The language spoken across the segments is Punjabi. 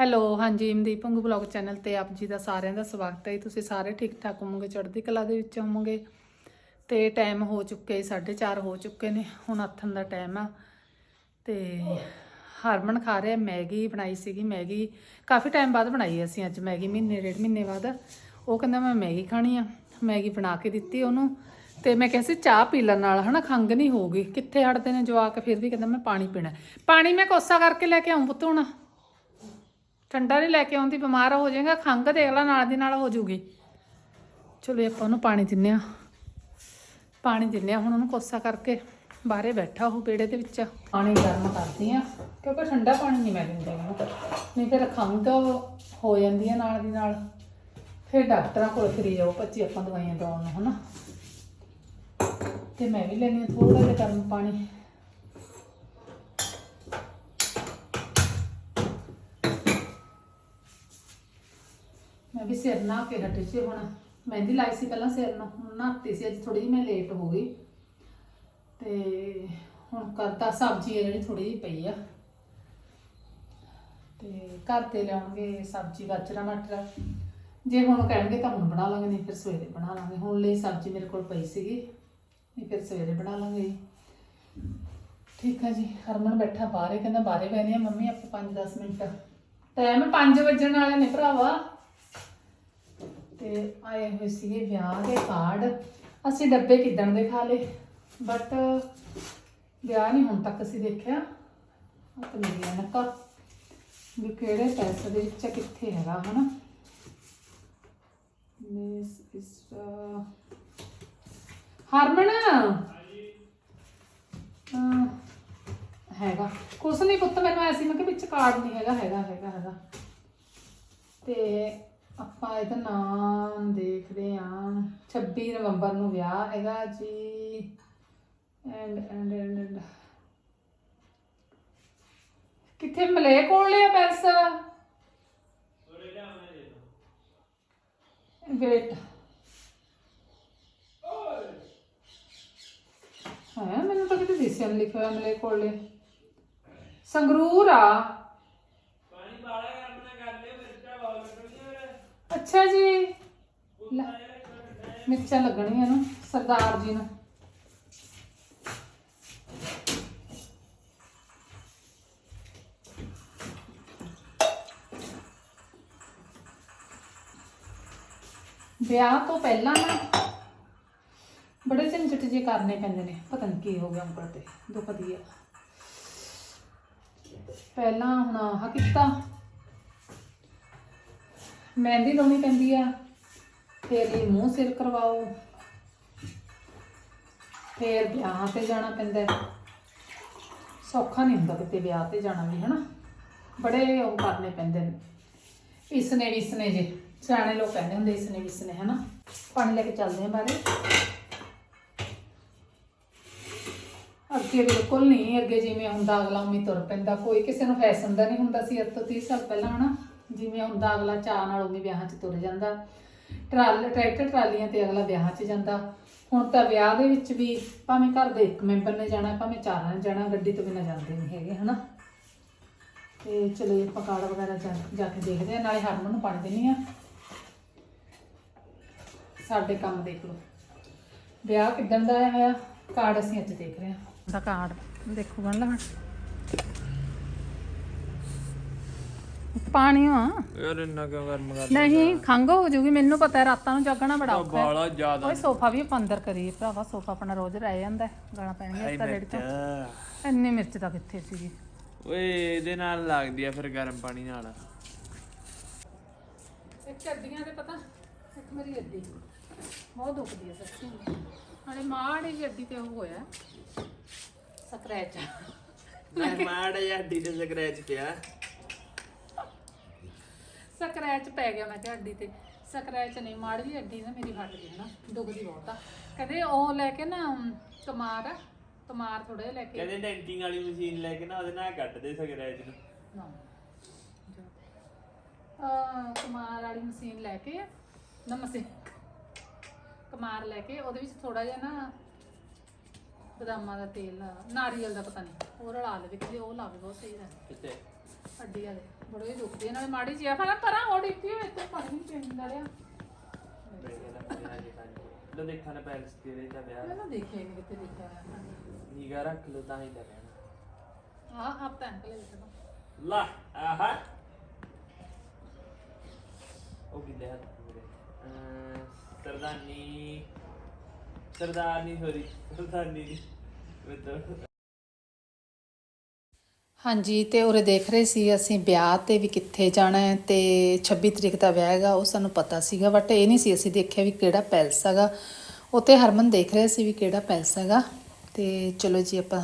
ਹੈਲੋ, ਹਾਂਜੀ, ਮਨਦੀਪ ਪੰਗੂ ਬਲੌਗ ਚੈਨਲ ਤੇ ਆਪ ਜੀ ਦਾ ਸਾਰਿਆਂ ਦਾ ਸਵਾਗਤ ਹੈ ਜੀ। ਤੁਸੀਂ ਸਾਰੇ ਠੀਕ ਠਾਕ ਹੋਵੋਗੇ, ਚੜ੍ਹਦੀ ਕਲਾ ਦੇ ਵਿੱਚ ਹੋਵੋਗੇ? ਤੇ ਟਾਈਮ ਹੋ ਚੁੱਕੇ 4:30 ਹੋ ਚੁੱਕੇ ਨੇ, ਹੁਣ ਆਥਣ ਦਾ ਟਾਈਮ ਆ। ਤੇ ਹਰਮਨ ਖਾ ਰਿਹਾ, ਮੈਗੀ ਬਣਾਈ ਸੀਗੀ, ਮੈਗੀ ਕਾਫੀ ਟਾਈਮ ਬਾਅਦ ਬਣਾਈ ਅਸੀਂ ਅੱਜ, ਮੈਗੀ ਮਹੀਨੇ, ਡੇਢ ਮਹੀਨੇ ਬਾਅਦ। ਉਹ ਕਹਿੰਦਾ ਮੈਂ ਮੈਗੀ ਖਾਣੀ ਆ, ਮੈਗੀ ਬਣਾ ਕੇ ਦਿੱਤੀ ਉਹਨੂੰ। ਤੇ ਮੈਂ ਕਿਹਾ ਸੀ ਚਾਹ ਪੀ ਲੈਣ ਨਾਲ, ਹਨਾ ਖੰਗ ਨਹੀਂ ਹੋਊਗੀ। ਕਿੱਥੇ ਹਟਦੇ ਨੇ ਜਵਾਕ, ਫਿਰ ਵੀ ਕਹਿੰਦਾ ਮੈਂ ਪਾਣੀ ਪੀਣਾ। ਪਾਣੀ ਮੈਂ ਕੋਸਾ ਕਰਕੇ ਲੈ ਕੇ ਆਉਂ ਪੁੱਤ ਹੁਣ। ਠੰਡਾ ਨਹੀਂ ਲੈ ਕੇ ਆਉਂਦੀ, ਬਿਮਾਰ ਹੋ ਜਾਏਗਾ, ਖੰਘ ਦੇਖ ਲਾ ਨਾਲ ਦੀ ਨਾਲ ਹੋ ਜੂਗੀ ਚਲੋ ਆਪਾਂ ਉਹਨੂੰ ਪਾਣੀ ਦਿੰਨੇ ਆ। ਪਾਣੀ ਦਿੰਨੇ ਆ ਹੁਣ ਉਹਨੂੰ ਕੋਸਾ ਕਰਕੇ, ਬਾਹਰੇ ਬੈਠਾ ਉਹ ਪੇੜੇ ਦੇ ਵਿੱਚ। ਪਾਣੀ ਗਰਮ ਕਰਦੀ ਆ, ਕਿਉਂਕਿ ਠੰਡਾ ਪਾਣੀ ਨਹੀਂ ਮੈਂ ਦਿੰਦੀ ਉਹਨੂੰ। ਨਹੀਂ ਫਿਰ ਖੰਘ ਹੋ ਜਾਂਦੀ ਆ ਨਾਲ ਦੀ ਨਾਲ। ਫਿਰ ਡਾਕਟਰਾਂ ਕੋਲ ਫਿਰੀ ਜਾਓ ਬੱਚੀ ਆਪਾਂ ਦਵਾਈਆਂ ਦਵਾਉਣ ਨੂੰ, ਹਨਾ। ਤੇ ਮੈਂ ਵੀ ਲੈਣੀ ਆ ਥੋੜਾ ਜਿਹਾ ਗਰਮ ਪਾਣੀ। ਮੈਂ ਵੀ ਸਿਰ ਨਹਾ ਕੇ ਹਟੀ ਸੀ ਹੁਣ। ਮਹਿੰਦੀ ਲਾਈ ਸੀ ਪਹਿਲਾਂ ਸਿਰ ਨੂੰ, ਹੁਣ ਨਹਾਤੀ ਸੀ, ਅੱਜ ਥੋੜੀ ਜਿਹੀ ਮੈਂ ਲੇਟ ਹੋ ਗਈ। ਤੇ ਹੁਣ ਕਰਤਾ ਸਬਜ਼ੀ ਹੈ ਜਿਹੜੀ ਥੋੜੀ ਜਿਹੀ ਪਈ ਆ। ਤੇ ਘਰ ਤੇ ਲਿਆਉਣਗੇ ਸਬਜ਼ੀ, ਗਾਜਰਾਂ, ਮਟਰ। ਜੇ ਹੁਣ ਕਹਿਣਗੇ ਤਾਂ ਹੁਣ ਬਣਾ ਲਾਂਗੇ, ਨਹੀਂ ਫਿਰ ਸਵੇਰੇ ਬਣਾ ਲਾਂਗੇ। ਹੁਣ ਲਈ ਸਬਜ਼ੀ ਮੇਰੇ ਕੋਲ ਪਈ ਸੀਗੀ, ਨਹੀਂ ਫਿਰ ਸਵੇਰੇ ਬਣਾ ਲਾਂਗੇ। ਠੀਕ ਆ ਜੀ, ਹਰਮਨ ਬੈਠਾ ਬਾਹਰੇ ਕਹਿੰਦਾ ਬਾਹਰੇ ਬੈਨੇ ਆ। ਮੰਮੀ, ਆਪਾਂ 5-10 ਮਿੰਟ। ਟਾਈਮ 5 ਵੱਜਣ ਵਾਲੇ ਨੇ ਭਰਾਵਾ। ਤੇ ਆਏ ਹੋਏ ਸੀਗੇ ਵਿਆਹ ਦੇ ਕਾਰਡ। ਅਸੀਂ ਡੱਬੇ ਕਿਦਣ ਦੇ ਖਾ ਲਏ? ਬਟ ਵਿਆਹ ਨਹੀਂ ਹੁਣ ਤੱਕ ਅਸੀਂ ਦੇਖਿਆ। ਆ ਤਾਂ ਨੱਕਾ। ਵੀ ਕਿਹੜੇ ਪੈਸੇ ਦੇ ਵਿੱਚ ਕਿੱਥੇ ਹੈਗਾ, ਹਨਾ? ਮਿਸ ਇਸ ਹਰਮਨ! ਹੈਗਾ। ਕੁਛ ਨਹੀਂ ਪੁੱਤ, ਮੈਨੂੰ ਐਸੀ ਮੈਂ ਕਿ ਵਿੱਚ ਕਾਰਡ ਨਹੀਂ ਹੈਗਾ ਹੈਗਾ ਹੈਗਾ ਹੈਗਾ। ਤੇ ਆਪਾਂ ਇਹਦਾ ਨਾਮ ਦੇਖਦੇ ਆ 26 ਨਵੰਬਰ ਨੂੰ ਵਿਆਹ ਹੈਗਾ ਜੀ। ਐਂਡ ਐਂਡ ਐਂਡ ਕਿੱਥੇ ਮਲੇ ਕੋਲ ਲਿਆ ਪੈਸ ਵੇਟ ਹੈ, ਮੈਨੂੰ ਤਾਂ ਕਿਤੇ ਦਿਸਿਆ ਲਿਖਿਆ ਮਲੇ ਕੋਲ ਲੈ ਸੰਗਰੂਰ ਆ। ਅੱਛਾ ਜੀ। ਲੈ, ਮਿਰਚਾਂ ਲੱਗਣੀਆਂ ਨੂੰ ਸਰਦਾਰ ਜੀ ਨੂੰ। ਵਿਆਹ ਤੋਂ ਪਹਿਲਾਂ ਨਾ ਬੜੇ ਝੰਜਟ ਜੇ ਕਰਨੇ ਪੈਂਦੇ ਨੇ। ਪਤਾ ਨਹੀਂ ਕੀ ਹੋ ਗਿਆ ਅੰਕਲ ਤੇ ਦੁਖਦੀ ਆ। ਪਹਿਲਾਂ ਹੁਣ ਆਹ ਕੀਤਾ। ਮਹਿੰਦੀ ਲਾਉਣੀ ਪੈਂਦੀ ਆ, ਫਿਰ ਇਹ ਮੂੰਹ ਸਿਰ ਕਰਵਾਓ। ਫਿਰ ਵਿਆਹ ਤੇ ਜਾਣਾ ਪੈਂਦਾ ਸੌਖਾ ਨਹੀਂ ਹੁੰਦਾ ਕਿਤੇ ਵਿਆਹ ਤੇ ਜਾਣਾ ਵੀ, ਹਨਾ? ਬੜੇ ਉਹ ਕਰਨੇ ਪੈਂਦੇ ਨੇ। ਇਸਨੇ ਵਿਸਨੇ ਜੇ, ਸਿਆਣੇ ਲੋਕ ਕਹਿੰਦੇ ਹੁੰਦੇ ਇਸਨੇ ਵਿਸਨੇ, ਹਨਾ? ਪਾਣੀ ਲੈ ਕੇ ਚੱਲਦੇ ਆ ਬਾਰੇ। ਅੱਗੇ ਬਿਲਕੁਲ ਨਹੀਂ, ਅੱਗੇ ਜਿਵੇਂ ਹੁੰਦਾ ਅਗਲਾ ਉਮੀ ਤੁਰ ਪੈਂਦਾ। ਕੋਈ ਕਿਸੇ ਨੂੰ ਫੈਸ਼ਨ ਦਾ ਨਹੀਂ ਹੁੰਦਾ ਸੀ ਅੱਜ ਤੋਂ 30 ਸਾਲ ਪਹਿਲਾਂ, ਹਨਾ? ਜਿਵੇਂ ਹੁੰਦਾ ਅਗਲਾ ਚਾਹ ਨਾਲ ਉਮੀ ਵਿਆਹਾਂ 'ਚ ਤੁਰ ਜਾਂਦਾ। ਟਰਾਲ ਟਰੈਕਟਰ ਟਰਾਲੀਆਂ ਤੇ ਅਗਲਾ ਵਿਆਹਾਂ 'ਚ ਜਾਂਦਾ। ਹੁਣ ਤਾਂ ਵਿਆਹ ਦੇ ਵਿੱਚ ਵੀ ਭਾਵੇਂ ਘਰ ਦੇ ਇੱਕ ਮੈਂਬਰ ਨੇ ਜਾਣਾ, ਭਾਵੇਂ ਚਾਰਾਂ ਨੇ ਜਾਣਾ, ਗੱਡੀ ਤੋਂ ਬਿਨਾਂ ਜਾਂਦੇ ਨਹੀਂ ਹੈਗੇ, ਹਨਾ? ਤੇ ਚਲੋ ਇਹ ਪਕਾੜ ਵਗੈਰਾ ਜਾ ਕੇ ਦੇਖਦੇ ਆ ਨਾਲੇ ਹਰਮਨ ਨੂੰ ਪਾਣੀ ਦੇਣੀ ਆ। ਸਾਡੇ ਕੰਮ ਦੇਖ ਲਓ। ਵਿਆਹ ਕਿਦਾਂ ਦਾ ਆਇਆ ਹੋਇਆ? ਕਾਰਡ ਅਸੀਂ ਅੱਜ ਦੇਖ ਰਹੇ ਹਾਂ। ਦਾ ਕਾਰਡ ਦੇਖੋ ਗਣ ਲਵਣ ਪਾਣੀ ਆ। ਯਾਰ ਇੰਨਾ ਕਿਉਂ ਗਰਮ ਕਰ ਨਹੀਂ ਖੰਗ ਹੋ ਜੂਗੀ ਮੈਨੂੰ ਪਤਾ ਹੈ ਰਾਤਾਂ ਨੂੰ ਜਾਗਣਾ ਬੜਾ ਔਖਾ ਹੈ। ਬਾਲਾ ਜ਼ਿਆਦਾ। ਓਏ ਸੋਫਾ ਵੀ ਆਪਾਂ ਅੰਦਰ ਕਰੀਏ ਭਰਾਵਾ ਸੋਫਾ ਆਪਣਾ ਰੋਜ਼ ਰਹਿ ਜਾਂਦਾ ਹੈ। ਗਾਲਾਂ ਪੈਣਗੀਆਂ ਤਾਂ ਰੇੜ ਤੋਂ ਇੰਨੀ ਮਿਰਚ ਤਾਂ ਕਿੱਥੇ ਸੀਗੀ? ਓਏ ਇਹਦੇ ਨਾਲ ਲੱਗਦੀ ਆ ਫਿਰ ਗਰਮ ਪਾਣੀ ਨਾਲ। ਇੱਕ ਅੱਡੀਆਂ ਦੇ ਪਤਾ ਇੱਕ ਮੇਰੀ ਅੱਡੀ। ਬਹੁਤ ਦੁਖਦੀ ਹੈ ਸੱਚੀ। ਹਾਲੇ ਮਾੜੀ ਜਿਹੀ ਅੱਡੀ ਤੇ ਉਹ ਹੋਇਆ ਸਕ੍ਰੈਚ ਮੈਂ ਮਾੜਾ ਜਿਹਾ ਹੱਡੀ ਤੇ ਸਕ੍ਰੈਚ ਪਿਆ ਸਕ੍ਰੈਚ ਪੈ ਗਿਆ ਮੈਂ ਕਿਹਾ ਅੱਡੀ ਤੇ। ਸਕ੍ਰੈਚ ਨਹੀਂ ਮਾੜੀ ਜਿਹੀ ਅੱਡੀ ਨਾ ਮੇਰੀ ਫਟ ਗਈ ਨਾ ਦੁਖਦੀ ਬਹੁਤ ਆ। ਕਹਿੰਦੇ ਉਹ ਲੈ ਕੇ ਨਾ ਕਮਾਰ ਆ ਕਮਾਰ ਥੋੜਾ ਜਿਹਾ ਲੈ ਕੇ। ਕਹਿੰਦੇ ਡੈਂਟਿੰਗ ਵਾਲੀ ਮਸ਼ੀਨ ਲੈ ਕੇ ਨਾ ਉਹਦੇ ਨਾਲ ਕੱਟ ਦੇ ਸਕ੍ਰੈਚ ਨੂੰ। ਕੁਮਾਰ ਵਾਲੀ ਮਸ਼ੀਨ ਲੈ ਕੇ ਨਾ ਮਸ਼ੀਨ ਕੁਮਾਰ ਲੈ ਕੇ ਉਹਦੇ ਵਿੱਚ ਥੋੜਾ ਜਿਹਾ ਨਾ ਬਦਾਮਾਂ ਦਾ ਤੇਲ ਨਾਰੀਅਲ ਦਾ ਪਤਾ ਨਹੀਂ ਉਹ ਰਲਾ ਲਵੇ ਕਿ ਉਹ ਲਾਵੇ ਬਹੁਤ ਸਹੀ ਰਹਿੰਦਾ। ਕਿਤੇ ਅੱਡੀ ਵਾਲੇ। ਬੜੇ ਦੁਖਦੀ ਇਹਨਾਂ ਦੇ ਮਾੜੀ ਜੀ ਆ। ਪਰ ਪਰਾਂ ਹੋ ਡਿੱਗੀ ਹੋਏ ਤੇ ਪਾਣੀ ਨਹੀਂ ਪੀਣ ਵਾਲਿਆ ਲੋ ਦੇਖਾਂ ਨਾ ਪੈਲਸ ਕਿਹੜੇ ਦਾ ਵਿਆਹ। ਮੈਂ ਨਾ ਦੇਖਿਆ ਨਹੀਂ ਕਿਤੇ ਲਿਖਿਆ ਹੋਇਆ। ਨਿਗਾ ਰੱਖ ਲੋ ਤਾਂ ਹੀ ਤਾਂ ਰਹਿਣਾ। ਹਾਂ ਆਪ ਤਾਂ ਅੰਕਲ ਲਿਖਦਾ ਲਾ ਆਹਾ। ਉਹ ਕਿੱਲੇ ਹੱਥ ਮੇਰੇ ਅਹ, ਸਰਦਾਨੀ ਸਰਦਾਰਨੀ ਸੋਰੀ ਸਰਦਾਨੀ ਨਹੀਂ ਹਾਂਜੀ ਤੇ ਉਰੇ ਦੇਖ ਰਹੇ ਸੀ ਅਸੀਂ ਵਿਆਹ ਤੇ ਵੀ ਕਿੱਥੇ ਜਾਣਾ ਹੈ ਤੇ 26 ਤਰੀਕ ਦਾ ਵਿਆਹ ਹੈਗਾ ਉਹ ਸਾਨੂੰ ਪਤਾ ਸੀਗਾ ਬਟ ਇਹ ਨਹੀਂ ਸੀ ਅਸੀਂ ਦੇਖਿਆ ਵੀ ਕਿਹੜਾ ਪੈਲਸ ਹੈਗਾ। ਉੱਥੇ ਹਰਮਨ ਦੇਖ ਰਿਹਾ ਸੀ ਵੀ ਕਿਹੜਾ ਪੈਲਸ ਹੈਗਾ ਤੇ ਚਲੋ ਜੀ ਆਪਾਂ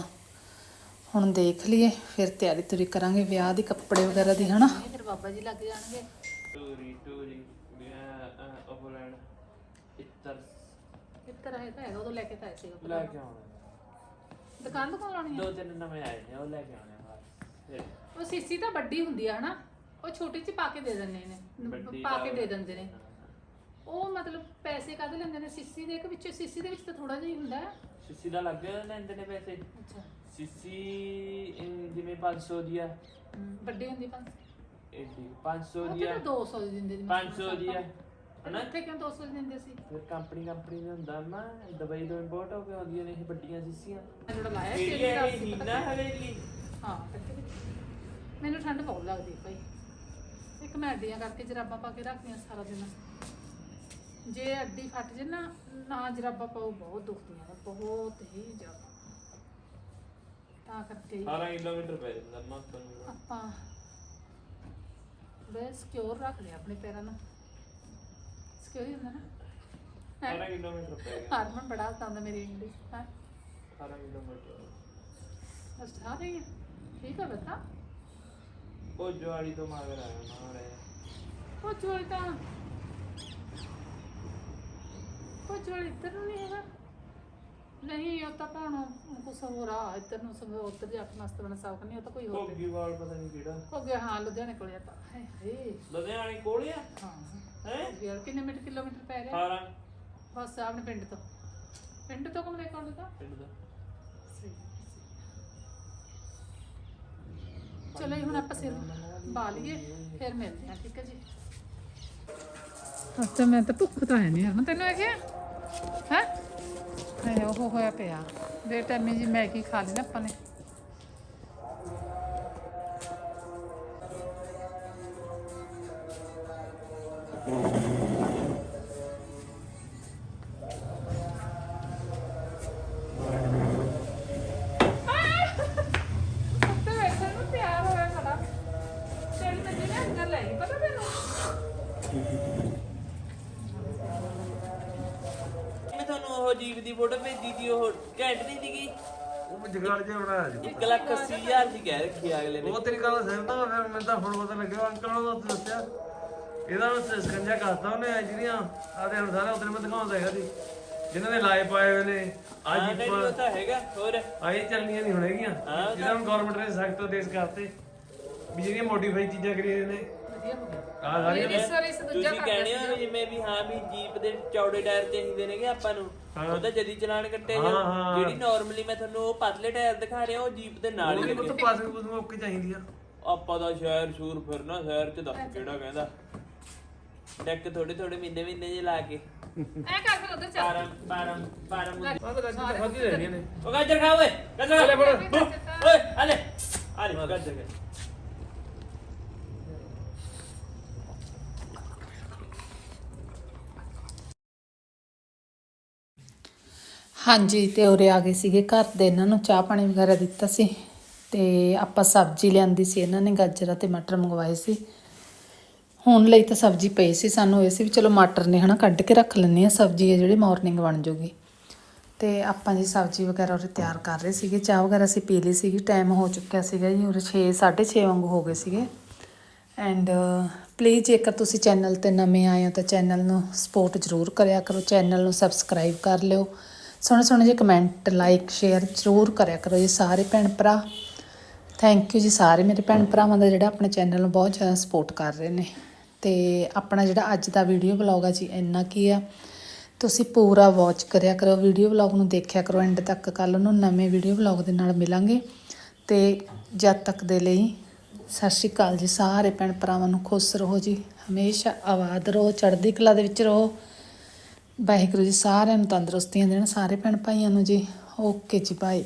ਹੁਣ ਦੇਖ ਲਈਏ ਫਿਰ ਤਿਆਰੀ ਤੁਰੀ ਕਰਾਂਗੇ ਵਿਆਹ ਦੇ ਕੱਪੜੇ ਵਗੈਰਾ ਦੀ ਹਨਾ? ਫਿਰ ਬਾਬਾ ਜੀ ਲੱਗ ਜਾਣਗੇ। ਟੂਰੀ ਟੂਰੀ ਉਹ ਲੈਣ ਇੱਤਰ। ਕਿੱਧਰ ਹੈ ਤਾਂ ਹੈਗਾ ਉਦੋਂ ਲੈ ਕੇ ਤਾਂ ਆਏ ਸੀ ਲੈ ਕੇ ਆਉਣਾ। ਦੁਕਾਨ ਤੋਂ ਲਾਉਣੀ ਦੋ ਤਿੰਨ ਨਵੇਂ ਆਏ ਨੇ ਉਹ ਲੈ ਕੇ ਆਉਣੇ ਉਹ ਸੀਸੀ ਤਾਂ ਵੱਡੀ ਹੁੰਦੀ ਆ ਹਨਾ? ਉਹ ਛੋਟੀ ਚ ਪਾ ਕੇ ਦੇ ਦਿੰਦੇ ਨੇ। ਵੱਡੀ ਪਾ ਕੇ ਦਾ- ਦੇ ਦਿੰਦੇ ਨੇ। ਉਹ ਮਤਲਬ ਪੈਸੇ ਕਾਹਦੇ ਲੈਂਦੇ ਨੇ? ਸੀਸੀ ਦੇ ਕਿ ਵਿੱਚ ਸੀਸੀ ਦੇ ਵਿੱਚ ਤਾਂ ਥੋੜਾ ਜਿਹਾ ਹੀ ਹੁੰਦਾ। ਹੈ ਸਿੱਸੀ ਦਾ ਲੱਗ ਲੈਂਦੇ ਨੇ ਪੈਸੇ। ਅੱਛਾ। ਸਿੱਸੀ ਅਹ, ਜਿਵੇਂ 500 ਦੀ ਆ। ਵੱਡੀ ਹੁੰਦੀ ਪੰਜ ਏਡੀ 500 ਉਹ ਦੀ ਆ। ਤਾਂ 200 ਦੀ ਦਿੰਦੇ ਨੇ 500 ਦੀ ਆ। ਹਨਾ? ਇੱਥੇ ਕਿਉਂ 200 ਦੀ ਦਿੰਦੇ ਸੀ? ਫਿਰ ਕੰਪਨੀ ਕੰਪਨੀ ਦੇ ਹੁੰਦਾ ਨਾ ਦਵਾਈ ਤੋਂ ਇੰਪੋਰਟ ਹੋ ਕੇ ਆਉਂਦੀਆਂ ਨੇ ਇਹ ਵੱਡੀਆਂ ਸਿੱਸੀਆਂ। ਮੈਂ ਜਿਹੜਾ ਲਾਇਆ ਸੀ ਕਿਹੜੀ ਇਹਦਾ ਹੈ ਸੀ ਇਹ ਪਤਾ ਹੀਨਾ ਕਿਆ? ਹਵੇਲੀ? ਹਾਂ। ਮੈਨੂੰ ਠੰਡ ਬਹੁਤ ਲੱਗਦੀ ਭਾਈ। ਇੱਕ ਮੈਂ ਅੱਡੀਆਂ ਕਰਕੇ ਜਰਾਬਾਂ ਪਾ ਕੇ ਰੱਖਦੀਆਂ ਸਾਰਾ ਦਿਨ। ਜੇ ਅੱਡੀ ਫਟ ਜੇ ਨਾ ਨਾ ਜਰਾਬਾਂ ਪਾਓ ਬਹੁਤ ਦੁਖਦੀਆਂ ਨੇ ਬਹੁਤ ਹੀ ਜ਼ਿਆਦਾ। ਤਾਂ ਕਰਕੇ 18 ਕਿਲੋਮੀਟਰ ਪੈ ਜਾਂਦਾ ਮਾ ਤੁਹਾਨੂੰ ਆਪਾਂ ਬਸ ਸਿਕਿਉਰ ਰੱਖ ਲਿਆ ਆਪਣੇ ਪੈਰਾਂ ਨੂੰ। ਸਿਕਿਉਰ ਹੀ ਹੁੰਦਾ ਨਾ। 18 ਕਿਲੋਮੀਟਰ ਪੈ ਗਿਆ ਹਾਰਮਨ ਬੜਾ ਹੱਸਦਾ ਹੁੰਦਾ ਮੇਰੀ ਇੰਗਲਿਸ਼ ਹਾਂ? 18 ਕਿਲੋਮੀਟਰ। ਬਸ ਆ ਰਹੀ ਹੈ ਠੀਕ ਹੈ ਬਤਾ ਉਹ ਜਵਾੜੀ ਤੋਂ ਮਗਰ ਆਇਆ ਨਾ ਰੇ ਉਹ ਚੋਲ ਤਾਂ ਉਹ ਚੋਲ ਇੱਧਰ ਨੂੰ ਨਹੀਂ ਹੈਗਾ। ਨਹੀਂ ਉਹ ਤਾਂ ਭਾਣੋ ਕੁਛ ਹੋਰ ਆ ਇੱਧਰ ਨੂੰ ਸਭ ਉੱਧਰ ਜਾ ਕੇ ਮਸਤ ਬਣਾ ਸਾਫ਼ ਨਹੀਂ ਉਹ ਤਾਂ ਕੋਈ ਹੋਰ ਭੋਗੀ ਵਾਲ ਪਤਾ ਨਹੀਂ ਕਿਹੜਾ। ਹੋ ਗਿਆ ਹਾਂ ਲੁਧਿਆਣੇ ਕੋਲੇ ਆ ਤਾਂ। ਹਾਏ ਹਾਏ। ਲੁਧਿਆਣੇ ਕੋਲ ਆ? ਹਾਂ। ਹੈ? ਯਾਰ ਕਿੰਨੇ ਮਿੰਟ ਕਿਲੋਮੀਟਰ ਪੈ ਰਿਹਾ 18 ਬਸ ਆਪਣੇ ਪਿੰਡ ਤੋਂ। ਪਿੰਡ ਤੋਂ ਕੋਲ ਕੋਲ ਦਾ ਪਿੰਡ ਦਾ ਚਲੋ ਜੀ, ਹੁਣ ਆਪਾਂ ਸਿਰ ਬਾ ਲਈਏ ਫਿਰ ਮਿਲਦੇ ਹਾਂ ਠੀਕ ਹੈ ਜੀ। ਅੱਛਾ ਮੈਂ ਤਾਂ ਭੁੱਖ ਤਾਂ ਹੈ ਨਹੀਂ ਹਰਮਨ ਤੈਨੂੰ ਹੈਗੇ ਹੈ? ਨਹੀਂ ਉਹ ਹੋਇਆ ਪਿਆ। ਦੇ ਟਾਈਮੇ ਜੀ ਮੈਗੀ ਖਾ ਲਈ ਨਾ ਆਪਾਂ ਨੇ। ਉੱਤੇ ਫੋਟੋ ਭੇਜੀ ਸੀ ਉਹ ਘੈਂਟ ਨਹੀਂ ਸੀਗੀ। ਉਹ ਜਗਾੜ ਜਿਹਾ ਬਣਾਇਆ ਜੀ 1 ਲੱਖ 80 ਹਜ਼ਾਰ ਦੀ ਕਹਿ ਰੱਖੀ ਆ ਅਗਲੇ ਨੇ। ਉਹ ਤੇਰੀ ਗੱਲ ਸਹਿਮਤ ਹਾਂ ਫਿਰ ਮੈਨੂੰ ਤਾਂ ਹੁਣ ਪਤਾ ਲੱਗਿਆ ਅੰਕਲ ਨੂੰ ਤਾਂ ਦੱਸਿਆ। ਇਹਦਾ ਨੂੰ ਸਕੰਜਾ ਕਰਤਾ ਉਹਨੇ ਆਹ ਜਿਹੜੀਆਂ ਆਦੇ ਹੁਣ ਸਾਰਾ ਉਤਰੇ ਮੈਂ ਦਿਖਾਉਂਦਾ ਹੈਗਾ ਜੀ ਜਿਨ੍ਹਾਂ ਨੇ ਲਾਏ ਪਾਏ ਹੋਏ ਨੇ। ਆ ਹਾਂ ਉਹ ਤਾਂ ਹੈਗਾ ਹੋਰ? ਆਈ ਚੱਲਣੀਆਂ ਨਹੀਂ ਹੋਣਗੀਆਂ ਜਿਹਨਾਂ ਨੂੰ ਗਵਰਨਮੈਂਟ ਨੇ ਸਖਤ ਆਦੇਸ਼ ਕਰਤੇ। ਵੀ ਜਿਹੜੀਆਂ ਮੋਡੀਫਾਈ ਚੀਜ਼ਾਂ ਕਰੀਆਂ ਨੇ ਵਧੀਆ ਹੋ ਗਿਆ ਆਹ ਸਾਰੀਆਂ ਇਸ ਵਾਰ ਇਸ ਦੂਜਾ ਤੁਸੀਂ ਕਰ ਕਹਿਣੇ ਹੋ ਵੀ ਜਿਵੇਂ ਵੀ ਹਾਂ ਵੀ ਜੀਪ ਦੇ ਚੌੜੇ ਟਾਇਰ ਚਾਹੀਦੇ ਨੇਗੇ ਆਪਾਂ ਨੂੰ। ਉਹ ਤਾਂ ਜਦੀ ਚਲਾਨ ਕੱਟੇ ਹਾਂ, ਹਾਂ। ਜਿਹੜੀ ਨਾਰਮਲੀ ਮੈਂ ਤੁਹਾਨੂੰ ਉਹ ਪਤਲੇ ਟਾਇਰ ਦਿਖਾ ਰਿਹਾ ਉਹ ਜੀਪ ਦੇ ਨਾਲ ਹੀ ਉਹਦੀ ਲੱਗੇ। ਪੁੱਤ ਪਾਸਿੰਗ ਪੁੱਤ ਓਕੇ ਚਾਹੀਦੀ ਆ ਆਪਾਂ ਦਾ ਸ਼ਹਿਰ ਸ਼ੂਰ ਫਿਰਨਾ ਸ਼ਹਿਰ ਚ ਦੱਸ ਕਿਹੜਾ ਕਹਿੰਦਾ। ਡੈਕ ਥੋੜੇ ਥੋੜੇ ਮਹੀਨੇ ਮਹੀਨੇ ਜੇ ਲਾ ਕੇ। ਐ ਕਰ ਫਿਰ ਉਧਰ ਚੱਲ। ਪਾਰਮ ਪਾਰਮ ਪਾਰਮ ਤਾਂ ਤਾਂ ਰਹਿਣੀਆਂ ਨੇ। ਉਹ ਗਾਜਰ ਖਾ ਓਏ ਗਾਜਰ ਅਲੇ ਫੜ। ਓਏ ਅਲੇ ਅਲੇ ਗਾਜਰ ਖਾ। ਹਾਂਜੀ, ਤੇ ਉਰੇ ਆ ਗਏ ਸੀਗੇ ਘਰ ਦੇ, ਇਹਨਾਂ ਨੂੰ ਚਾਹ ਪਾਣੀ ਵਗੈਰਾ ਦਿੱਤਾ ਸੀ ਤੇ ਆਪਾਂ ਸਬਜ਼ੀ ਲਿਆਂਦੀ ਸੀ, ਇਹਨਾਂ ਨੇ ਗਾਜਰਾਂ ਤੇ ਮਟਰ ਮੰਗਵਾਏ ਸੀ। ਹੁਣ ਲਈ ਤਾਂ ਸਬਜ਼ੀ ਪਈ ਸੀ ਸਾਨੂੰ, ਇਹ ਸੀ ਵੀ ਚਲੋ ਮਟਰ ਨੇ ਹਨਾ ਕੱਢ ਕੇ ਰੱਖ ਲੈਂਦੇ ਆ ਸਬਜ਼ੀ ਹੈ ਜਿਹੜੀ ਮਾਰਨਿੰਗ ਬਣ ਜੂਗੀ। ਤੇ ਆਪਾਂ ਜੀ ਸਬਜ਼ੀ ਵਗੈਰਾ ਉਰੇ ਤਿਆਰ ਕਰ ਰਹੇ ਸੀਗੇ, ਚਾਹ ਵਗੈਰਾ ਅਸੀਂ ਪੀ ਲਈ ਸੀਗੀ ਟਾਈਮ ਹੋ ਚੁੱਕਿਆ ਸੀਗਾ ਜੀ, ਉਰੇ 6 6:30 ਵਾਂਗੂ ਹੋ ਗਏ ਸੀਗੇ। ਐਂਡ ਪਲੀਜ਼ ਜੇਕਰ ਤੁਸੀਂ ਚੈਨਲ ਤੇ ਨਵੇਂ ਆਏ ਹੋ ਤਾਂ ਚੈਨਲ ਨੂੰ ਸਪੋਰਟ ਜ਼ਰੂਰ ਕਰਿਆ ਕਰੋ ਚੈਨਲ ਨੂੰ ਸਬਸਕ੍ਰਾਈਬ ਕਰ ਲਿਓ। ਸੋਹਣੇ ਸੋਹਣੇ ਜਿਹੇ ਕਮੈਂਟ ਲਾਈਕ ਸ਼ੇਅਰ ਜ਼ਰੂਰ ਕਰਿਆ ਕਰੋ ਜੀ ਸਾਰੇ ਭੈਣ ਭਰਾ। ਥੈਂਕ ਯੂ ਜੀ ਸਾਰੇ ਮੇਰੇ ਭੈਣ ਭਰਾਵਾਂ ਦਾ ਜਿਹੜਾ ਆਪਣੇ ਚੈਨਲ ਨੂੰ ਬਹੁਤ ਜ਼ਿਆਦਾ ਸਪੋਰਟ ਕਰ ਰਹੇ ਨੇ। ਤੇ ਆਪਣਾ ਜਿਹੜਾ ਅੱਜ ਦਾ ਵੀਡੀਓ ਬਲੌਗ ਆ ਜੀ, ਇੰਨਾ ਕੀ ਆ। ਤੁਸੀਂ ਪੂਰਾ ਵਾਚ ਕਰਿਆ ਕਰੋ ਵੀਡੀਓ ਬਲੌਗ ਨੂੰ ਦੇਖਿਆ ਕਰੋ ਐਂਡ ਤੱਕ। ਕੱਲ ਨੂੰ ਨਵੇਂ ਵੀਡੀਓ ਬਲੌਗ ਦੇ ਨਾਲ ਮਿਲਾਂਗੇ। ਤੇ ਜਦ ਤੱਕ ਦੇ ਲਈ ਸਤਿ ਸ਼੍ਰੀ ਅਕਾਲ ਜੀ, ਸਾਰੇ ਭੈਣ ਭਰਾਵਾਂ ਨੂੰ ਖੁਸ਼ ਰਹੋ ਜੀ। ਹਮੇਸ਼ਾ ਆਬਾਦ ਰਹੋ, ਚੜ੍ਹਦੀ ਕਲਾ ਦੇ ਵਿੱਚ ਰਹੋ। ਵਾਹਿਗੁਰੂ ਜੀ ਸਾਰਿਆਂ ਨੂੰ ਤੰਦਰੁਸਤੀਆਂ ਦੇਣ ਸਾਰੇ ਭੈਣ ਭਾਈਆਂ ਨੂੰ ਜੀ ਓਕੇ ਜੀ ਬਾਏ